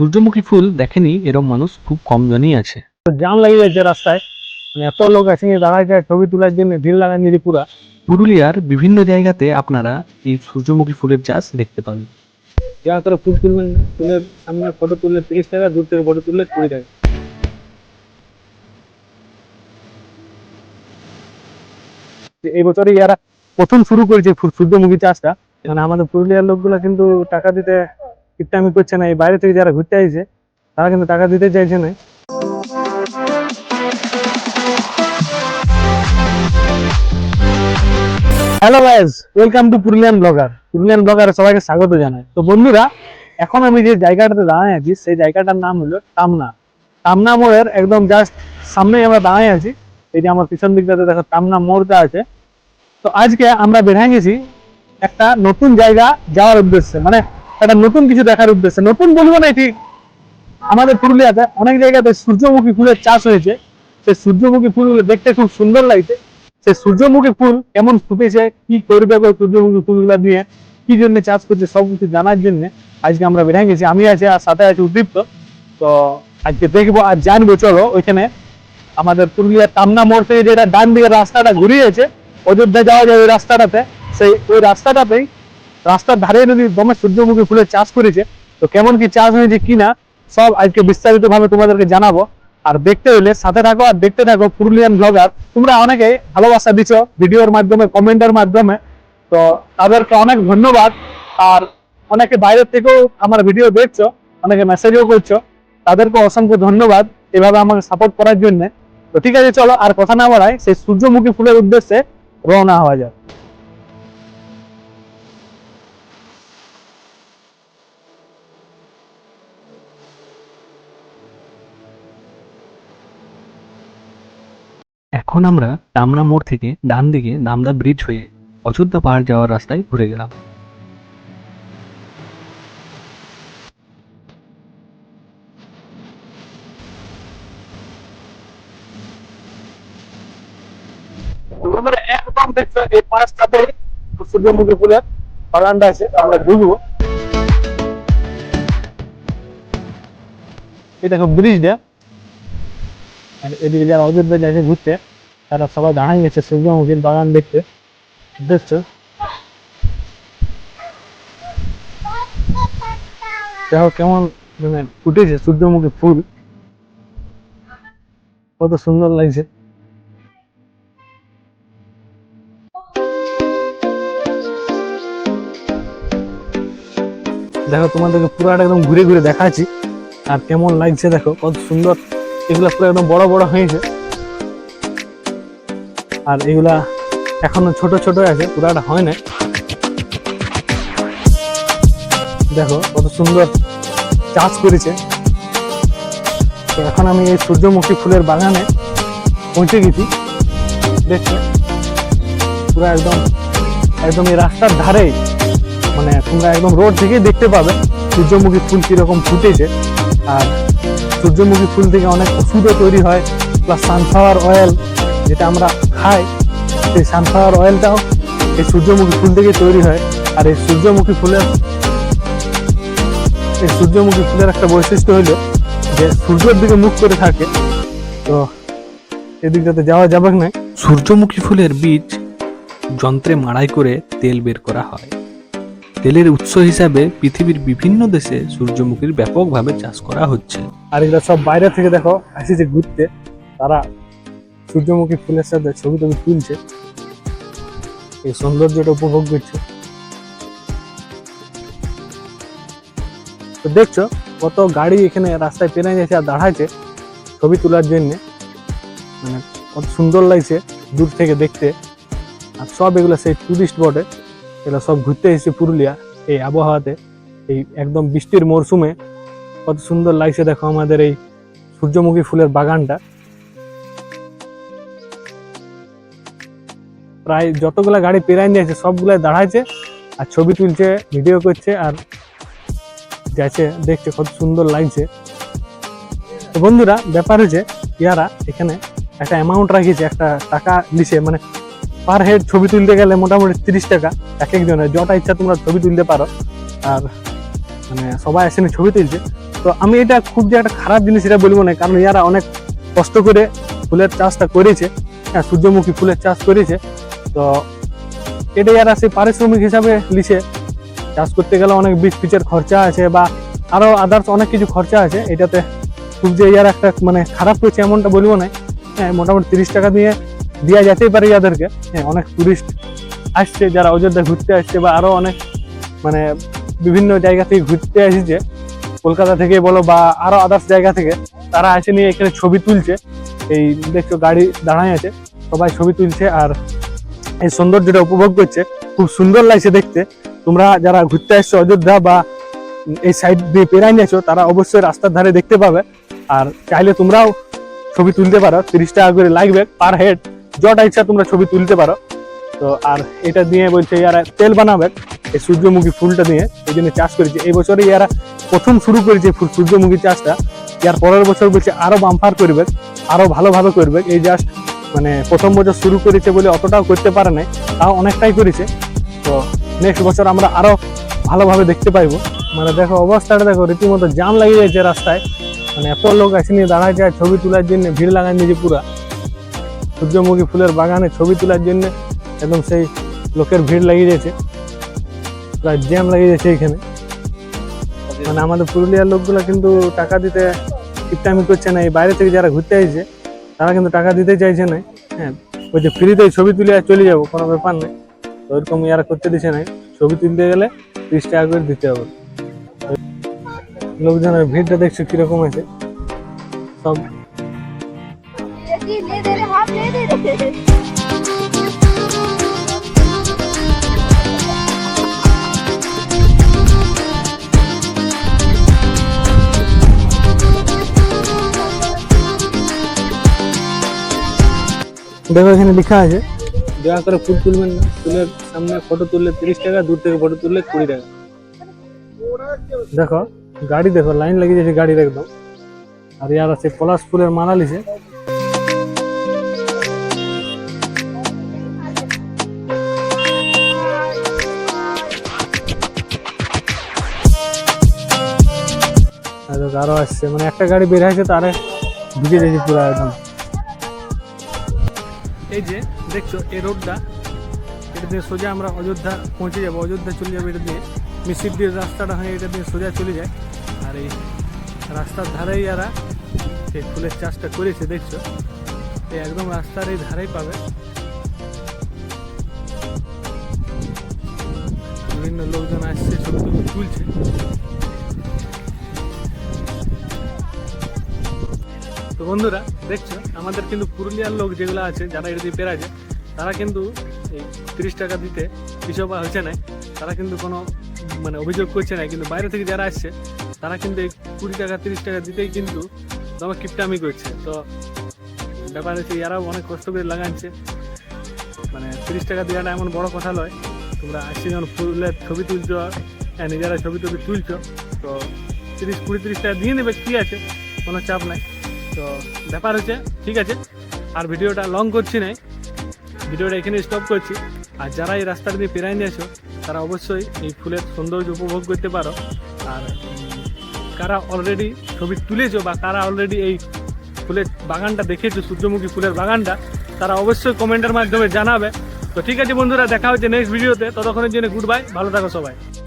সূর্যমুখী ফুল দেখেনি এরম মানুষ খুব কম জনই আছে। জাম লেগে যাচ্ছে রাস্তায়। মানে এত লোক আছে দাঁড়ায় যায় ছবি তোলার জন্য ভিড় লাগান যদি পুরা পুরুলিয়ার বিভিন্ন জায়গাতে আপনারা এই সূর্যমুখী ফুলের চাষ দেখতে পাবেন যা করে ফুল তুলবেন না তুলে ফটো তুললে তিরিশ টাকা দূর থেকে ফটো তুললে কুড়ি টাকা। এই বছরই এরা প্রথম শুরু করেছে সূর্যমুখী চাষটা। মানে আমাদের পুরুলিয়ার লোকগুলো কিন্তু টাকা দিতে কিপটামি করছে না, এই বাইরে থেকে যারা ঘুরতে আসছে তারা কিন্তু টাকা দিতে চাইছে না। Hello guys welcome to Purulian blogger Purulian ব্লগারে সবাইকে স্বাগত জানাই। তো বন্ধুরা, এখন আমি যে জায়গাটাতে দাঁড়ায় আছি, সেই জায়গাটার নাম হলো টামনা টামনা মোড়ের একদম জাস্ট সামনেই আমরা দাঁড়ায় আছি। এই যে আমার পিছন দিকটাতে দেখো টামনা মোড়টা আছে। তো আজকে আমরা বেরিয়ে গেছি একটা নতুন জায়গা যাওয়ার উদ্দেশ্যে। মানে একটা নতুন কিছু দেখার উদ্দেশ্যে। নতুন বলব না ঠিক আমাদের পুরুলিয়াতে, অনেক জায়গাতে সূর্যমুখী ফুলের চাষ হয়েছে। সেই সূর্যমুখী ফুলগুলো দেখতে খুব সুন্দর লাগছে। সেই সূর্যমুখী ফুল কেমন ফুটেছে, কি করবে সূর্যমুখী ফুলগুলো দিয়ে, কি জন্য চাষ করছে, সব কিছু জানার জন্য আজকে আমরা বেরিয়ে গেছি। আমি আছি আর সাথে আছি উদ্দীপ্ত। তো আজকে দেখব আর জানব, চলো ওইখানে আমাদের পুরুলিয়ার টামনা মোড় থেকে যেটা ডান দিকে রাস্তাটা ঘুরিয়েছে, অযোধ্যা যাওয়া যায় ওই রাস্তাটাতে। সেই ওই রাস্তাটাতেই রাস্তার ধারে যদি দমে সূর্যমুখী ফুলের চাষ করেছে, তো কেমন কি চাষ হয়েছে কিনা সব আজকে বিস্তারিত ভাবে তোমাদেরকে জানাব। আর দেখতে হলে সাথে থাকো, আর দেখতে থাকো পুরুলিয়ান ব্লগার তোমরা অনেকে ভালোবাসা দিছো ভিডিওর মাধ্যমে, কমেন্টের মাধ্যমে। তো তাদেরকে অনেক ধন্যবাদ। আর অনেকে বাইরের থেকেও আমার ভিডিও দেখছ, অনেকে মেসেজও করছ, তাদেরকে অসংখ্য ধন্যবাদ এভাবে আমাকে সাপোর্ট করার জন্য। তো ঠিক আছে, চলো আর কথা না বাড়াই, সেই সূর্যমুখী ফুলের উদ্দেশ্যে রওনা হওয়া যায় এখন আমরা টামনা মোড় থেকে ডান দিকে দামদা ব্রিজ হয়ে অযোধ্যা পাহাড় যাওয়ার রাস্তায় ঘুরে গেলাম। একদম দেখছ এই পাঁচটাতে সূর্যমুখী ফুলের আছে, আমরা ঢুকবো এই দেখো ব্রিজটা। এদিকে যারা অযোধ্যা যাচ্ছে ঘুরতে। তারা সবাই দাঁড়াই গেছে সূর্যমুখীর বাগান দেখতে। দেখছ? দেখো কেমন মানে ফুটেছে সূর্যমুখী ফুল। কত সুন্দর লাগছে। দেখো, তোমাদেরকে পুরাটা একদম ঘুরে ঘুরে দেখাচ্ছি। আর কেমন লাগছে দেখো, কত সুন্দর। এগুলো পুরো একদম বড় বড় হয়েছে। আর এগুলা এখনও ছোট ছোট আছে, পুরাটা হয় না দেখো কত সুন্দর চাষ করেছে। তো এখন আমি এই সূর্যমুখী ফুলের বাগানে পৌঁছে গেছি। দেখছ পুরো একদম একদম এই রাস্তার ধারেই মানে তোমরা একদম রোড থেকে দেখতে পাবে সূর্যমুখী ফুল কীরকম ফুটেছে। আর সূর্যমুখী ফুল থেকে অনেক ওষুধও তৈরি হয় প্লাস সানফ্লাওয়ার অয়েল যেটা আমরা খাই সেই সানফ্লাওয়ার অয়েলটাও এই সূর্যমুখী ফুল থেকে তৈরি হয় আর এই সূর্যমুখী ফুলের এই সূর্যমুখী ফুলের একটা বৈশিষ্ট্য হলো যে সূর্যের দিকে মুখ করে থাকে। তো এদিকটাতে যাওয়া যাবে না। সূর্যমুখী ফুলের বীজ যন্ত্রে মাড়াই করে তেল বের করা হয়। তেলের উৎস হিসাবে পৃথিবীর বিভিন্ন দেশে সূর্যমুখীর ব্যাপকভাবে চাষ করা হচ্ছে। আর এগুলো সব বাইরে থেকে দেখো আসিছে ঘুরতে তারা সূর্যমুখী ফুলের সাথে ছবি টবি তুলছে। এই সৌন্দর্যটা উপভোগ করছে। তো দেখছ কত গাড়ি এখানে রাস্তায় পেরে যাচ্ছে আর দাঁড়াচ্ছে ছবি তোলার জন্যে। মানে কত সুন্দর লাগছে দূর থেকে দেখতে। আর সব এগুলো সেই টুরিস্ট বটে এগুলো সব ঘুরতে এসেছে পুরুলিয়া এই আবহাওয়াতে। এই একদম বৃষ্টির মরশুমে কত সুন্দর লাগছে দেখো আমাদের এই সূর্যমুখী ফুলের বাগানটা। প্রায় যতগুলা গাড়ি পেরাই নিয়েছে সবগুলাই দাঁড়াইছে আর ছবি তুলছে, ভিডিও করছে আর যাচ্ছে দেখছে কত সুন্দর লাগছে। তো বন্ধুরা, ব্যাপার হচ্ছে, ইয়ারা এখানে একটা অ্যামাউন্ট রাখিয়েছে একটা টাকা দিছে মানে পার হেড ছবি তুলতে গেলে মোটামুটি তিরিশ টাকা, এক একজনের। যটা ইচ্ছা তোমরা ছবি তুলতে পারো। আর মানে সবাই এসে ছবি তুলছে। তো আমি এটা খুব যে একটা খারাপ জিনিস এটা বলব না, কারণ ইয়ারা অনেক কষ্ট করে ফুলের চাষটা করেছে। হ্যাঁ সূর্যমুখী ফুলের চাষ করেছে। তো এটা ইয়ারা সেই পারিশ্রমিক হিসাবে লিছে। চাষ করতে গেলে অনেক বীজ পিচের খরচা আছে বা আরও আদার্স অনেক কিছু খরচা আছে। এটাতে খুব যে ইয়ার একটা মানে খারাপ করেছে এমনটা বলব না। হ্যাঁ মোটামুটি তিরিশ টাকা দিয়ে দেওয়া যেতেই পারে ইয়াদেরকে। হ্যাঁ অনেক টুরিস্ট আসছে, যারা অযোধ্যা ঘুরতে আসছে বা আরও অনেক মানে বিভিন্ন জায়গা থেকে ঘুরতে এসেছে কলকাতা থেকে বলো বা আরও আদার্স জায়গা থেকে, তারা এসে নিয়ে এখানে ছবি তুলছে। এই দেখছ, গাড়ি দাঁড়ায় আছে। সবাই ছবি তুলছে আর এই সৌন্দর্যটা উপভোগ করছে। খুব সুন্দর লাগছে দেখতে। তোমরা যারা ঘুরতে আসছো অযোধ্যা বা এই সাইড দিয়ে পেরাই নিয়েছো, তারা অবশ্যই রাস্তার ধারে দেখতে পাবে। আর চাইলে তোমরাও ছবি তুলতে পারো। তিরিশ টাকা করে লাগবে পার হেড যটা ইচ্ছা তোমরা ছবি তুলতে পারো। তো আর এটা দিয়ে বলছে ইয়ারা তেল বানাবে এই সূর্যমুখী ফুলটা দিয়ে। এই জন্য চাষ করেছে। এই বছরে ইয়ারা প্রথম শুরু করেছে সূর্যমুখী চাষটা। ইয়ার পরের বছর বলছে আরও বাম্পার করবে, আরও ভালোভাবে করবে। এই জাস্ট মানে প্রথম বছর শুরু করেছে বলে অতটাও করতে পারে নাই, তাও অনেকটাই করেছে। তো নেক্সট বছর আমরা আরও ভালোভাবে দেখতে পাইবো। মানে দেখো অবস্থাটা দেখো, রীতিমতো জাম লাগিয়ে যাচ্ছে রাস্তায়। মানে এত লোক আসে নিয়ে দাঁড়ায় যায় ছবি তোলার জন্য, ভিড় লাগাই নিয়েছে পুরা। সূর্যমুখী ফুলের বাগানে ছবি তোলার জন্য একদম সেই লোকের ভিড় লাগিয়ে যাচ্ছে প্রায় জ্যাম লাগিয়ে যাচ্ছে এখানে। মানে আমাদের পুরুলিয়ার লোকগুলো কিন্তু টাকা দিতে কিপটামি করছে না। এই বাইরে থেকে যারা ঘুরতে আসছে তারা কিন্তু টাকা দিতে চাইছে না হ্যাঁ। ওই যে ফ্রিতে ছবি তুলে চলে যাব, কোনো ব্যাপার নেই। তো ওইরকম ইয়ারা করতে দিছে না। ছবি তুলতে গেলে তিরিশ টাকা করে দিতে হবে। লোকজনের ভিড়টা দেখছ কীরকম আছে সব দেখো এখানে লেখা আছে। দয়া করে ফুল তুলবেন না। ফুলের সামনে ফটো তুললে তিরিশ টাকা দূর থেকে ফটো তুললে কুড়ি টাকা। দেখো গাড়ি দেখো লাইন লাগিয়ে যাচ্ছে গাড়ির একদম। আর ইয়ার আছে পলাশ ফুলের মালা লিছে আর আসছে মানে একটা গাড়ি বের হয়েছে তারে ঢুকে যাচ্ছে পুরো একদম। এই যে, দেখছ, এই রোডটা, এটা দিয়ে সোজা আমরা অযোধ্যা পৌঁছে যাব, অযোধ্যা চলে যাব এটা দিয়ে। মিসির দিয়ে রাস্তাটা হয়, এটা দিয়ে সোজা চলে যায়। আর এই রাস্তার ধারেই যারা এই ফুলের চাষটা করেছে, দেখছ, এই একদম রাস্তার এই ধারেই পাবে। বিভিন্ন লোকজন আসছে, ছবি তুলছে। তো বন্ধুরা, দেখছ, আমাদের কিন্তু পুরুলিয়ার লোক যেগুলো আছে, যারা এটা দিয়ে পেরাছে তারা কিন্তু এই তিরিশ টাকা দিতে পিছপা হয়েছে না। তারা কিন্তু কোনো মানে অভিযোগ করছে না, কিন্তু বাইরে থেকে যারা আসছে, তারা কিন্তু এই কুড়ি টাকা, তিরিশ টাকা দিতেই কিন্তু দমে কিপটামি করছে। তো ব্যাপার হচ্ছে, এরাও অনেক কষ্ট করে লাগাচ্ছে। মানে তিরিশ টাকা দেওয়াটা এমন বড় কথা নয়। তোমরা আসছে যখন ফুলের ছবি তুলছো নিজেরা ছবি টবি তুলছো, তো তিরিশ, কুড়ি, তিরিশ টাকা দিয়ে নেবে ঠিক আছে? কোনো চাপ নাই। তো ব্যাপার হচ্ছে, ঠিক আছে, আর ভিডিওটা লং করছি নাই, ভিডিওটা এখানে স্টপ করছি। আর যারা এই রাস্তাটা দিয়ে পেরাই নিয়েছো তারা অবশ্যই এই ফুলের সৌন্দর্য উপভোগ করতে পারো। আর কারা অলরেডি ছবি তুলেছো বা কারা অলরেডি এই ফুলের বাগানটা দেখেছ, সূর্যমুখী ফুলের বাগানটা, তারা অবশ্যই কমেন্টের মাধ্যমে জানাবে। তো ঠিক আছে বন্ধুরা, দেখা হচ্ছে নেক্সট ভিডিওতে ততক্ষণের জন্য গুড বাই ভালো থাকো সবাই।